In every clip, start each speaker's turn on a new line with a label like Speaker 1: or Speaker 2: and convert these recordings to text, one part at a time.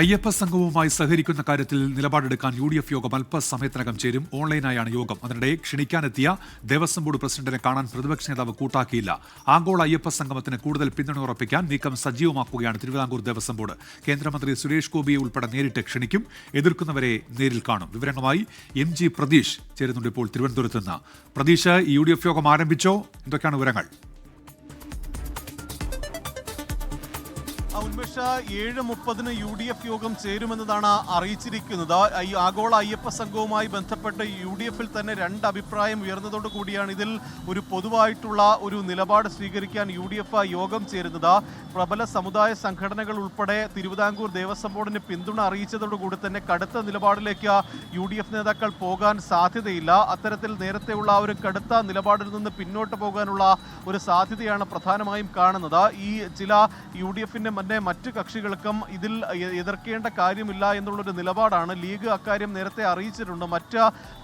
Speaker 1: അയ്യപ്പ സംഘവുമായി സഹകരിക്കുന്ന കാര്യത്തിൽ നിലപാടെടുക്കാൻ യു ഡി എഫ് യോഗം അല്പസമയത്തിനകം ചേരും. ഓൺലൈനായാണ് യോഗം. അതിനിടെ ക്ഷണിക്കാനെത്തിയ ദേവസ്വം ബോർഡ് പ്രസിഡന്റിനെ കാണാൻ പ്രതിപക്ഷ നേതാവ് കൂട്ടാക്കിയില്ല. ആഗോള അയ്യപ്പ സംഗമത്തിന് കൂടുതൽ പിന്തുണ ഉറപ്പിക്കാൻ നീക്കം സജീവമാക്കുകയാണ് തിരുവിതാംകൂർ ദേവസ്വം ബോർഡ്. കേന്ദ്രമന്ത്രി സുരേഷ് ഗോപിയെ ഉൾപ്പെടെ നേരിട്ട് ക്ഷണിക്കും എതിർക്കുന്നവരെ നേരിൽ കാണും. വിവരങ്ങളുമായി എം ജി പ്രതീഷ് ചേരുന്നുണ്ട് ഇപ്പോൾ തിരുവനന്തപുരത്ത് നിന്ന്. പ്രതീഷ് യു ഡി എഫ് യോഗം ആരംഭിച്ചോ? എന്തൊക്കെയാണ് വിവരങ്ങൾ?
Speaker 2: ഉന്മേഷ ഏഴ് മുപ്പതിന് യു ഡി എഫ് യോഗം ചേരുമെന്നതാണ് അറിയിച്ചിരിക്കുന്നത്. ഈ ആഗോള അയ്യപ്പ സംഘവുമായി ബന്ധപ്പെട്ട് യു ഡി എഫിൽ തന്നെ രണ്ട് അഭിപ്രായം ഉയർന്നതോടു കൂടിയാണ് ഇതിൽ ഒരു പൊതുവായിട്ടുള്ള ഒരു നിലപാട് സ്വീകരിക്കാൻ യു ഡി എഫ് യോഗം ചേരുന്നത്. പ്രബല സമുദായ സംഘടനകൾ ഉൾപ്പെടെ തിരുവിതാംകൂർ ദേവസ്വം ബോർഡിന് പിന്തുണ അറിയിച്ചതോടുകൂടി തന്നെ കടുത്ത നിലപാടിലേക്ക് യു ഡി എഫ് നേതാക്കൾ പോകാൻ സാധ്യതയില്ല. അത്തരത്തിൽ നേരത്തെയുള്ള ഒരു കടുത്ത നിലപാടിൽ നിന്ന് പിന്നോട്ട് പോകാനുള്ള ഒരു സാധ്യതയാണ് പ്രധാനമായും കാണുന്നത്. ഈ ചില യു ഡി എഫിന്റെ തന്നെ മറ്റ് കക്ഷികൾക്കും ഇതിൽ എതിർക്കേണ്ട കാര്യമില്ല എന്നുള്ളൊരു നിലപാടാണ്. ലീഗ് അക്കാര്യം നേരത്തെ അറിയിച്ചിട്ടുണ്ട്. മറ്റ്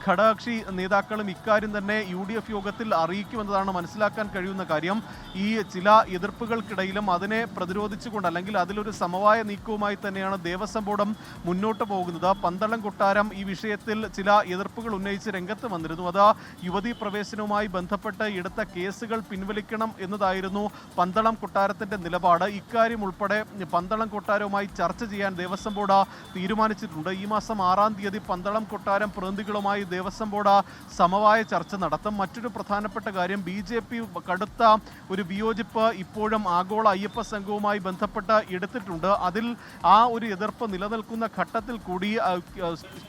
Speaker 2: ഘടകകക്ഷി നേതാക്കളും ഇക്കാര്യം തന്നെ യു ഡി എഫ് യോഗത്തിൽ അറിയിക്കുമെന്നതാണ് മനസ്സിലാക്കാൻ കഴിയുന്ന കാര്യം. ഈ ചില എതിർപ്പുകൾക്കിടയിലും അതിനെ പ്രതിരോധിച്ചുകൊണ്ട് അല്ലെങ്കിൽ അതിലൊരു സമവായ നീക്കവുമായി തന്നെയാണ് ദേവസ്വം ബോർഡും മുന്നോട്ട് പോകുന്നത്. പന്തളം കൊട്ടാരം ഈ വിഷയത്തിൽ ചില എതിർപ്പുകൾ ഉന്നയിച്ച് രംഗത്ത് വന്നിരുന്നു. അത് യുവതി പ്രവേശനവുമായി ബന്ധപ്പെട്ട് എടുത്ത കേസുകൾ പിൻവലിക്കണം എന്നതായിരുന്നു പന്തളം കൊട്ടാരത്തിന്റെ നിലപാട്. ഇക്കാര്യം ഉൾപ്പെടെ പന്തളം കൊട്ടാരവുമായി ചർച്ച ചെയ്യാൻ ദേവസ്വം ബോർഡ് തീരുമാനിച്ചിട്ടുണ്ട്. ഈ മാസം ആറാം തീയതി പന്തളം കൊട്ടാരം പ്രതിനിധികളുമായി ദേവസ്വം ബോർഡ് സമവായ ചർച്ച നടത്തും. മറ്റൊരു പ്രധാനപ്പെട്ട കാര്യം ബി ജെ പി കടുത്ത ഒരു വിയോജിപ്പ് ഇപ്പോഴും ആഗോള അയ്യപ്പ സംഘവുമായി ബന്ധപ്പെട്ട് എടുത്തിട്ടുണ്ട്. അതിൽ ആ ഒരു എതിർപ്പ് നിലനിൽക്കുന്ന ഘട്ടത്തിൽ കൂടി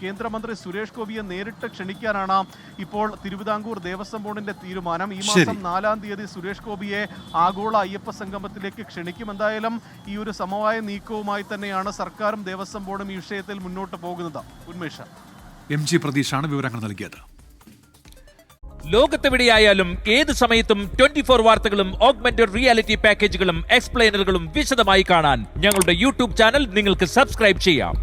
Speaker 2: കേന്ദ്രമന്ത്രി സുരേഷ് ഗോപിയെ നേരിട്ട് ക്ഷണിക്കാനാണ് ഇപ്പോൾ തിരുവിതാംകൂർ ദേവസ്വം ബോർഡിന്റെ തീരുമാനം. ഈ മാസം. നാലാം തീയതി സുരേഷ് ഗോപിയെ ആഗോള അയ്യപ്പ സംഗമത്തിലേക്ക് ക്ഷണിക്കും എന്തായാലും ഈ ഒരു സമവായ നീക്കവുമായി തന്നെയാണ് സർക്കാരും ദേവസ്വം ബോർഡും ഈ വിഷയത്തിൽ മുന്നോട്ട് പോകുന്നത്. ഉന്മേഷ.
Speaker 1: എം ജി പ്രതീഷാണ് വിവരങ്ങൾ നൽകിയത്.
Speaker 3: ലോകത്തെവിടെയായാലും ഏത് സമയത്തും ട്വന്റി ഫോർ വാർത്തകളും ഓഗ്മെന്റഡ് റിയാലിറ്റി പാക്കേജുകളും എക്സ്പ്ലെയിനറുകളും വിശദമായി കാണാൻ ഞങ്ങളുടെ യൂട്യൂബ് ചാനൽ നിങ്ങൾക്ക് സബ്സ്ക്രൈബ് ചെയ്യാം.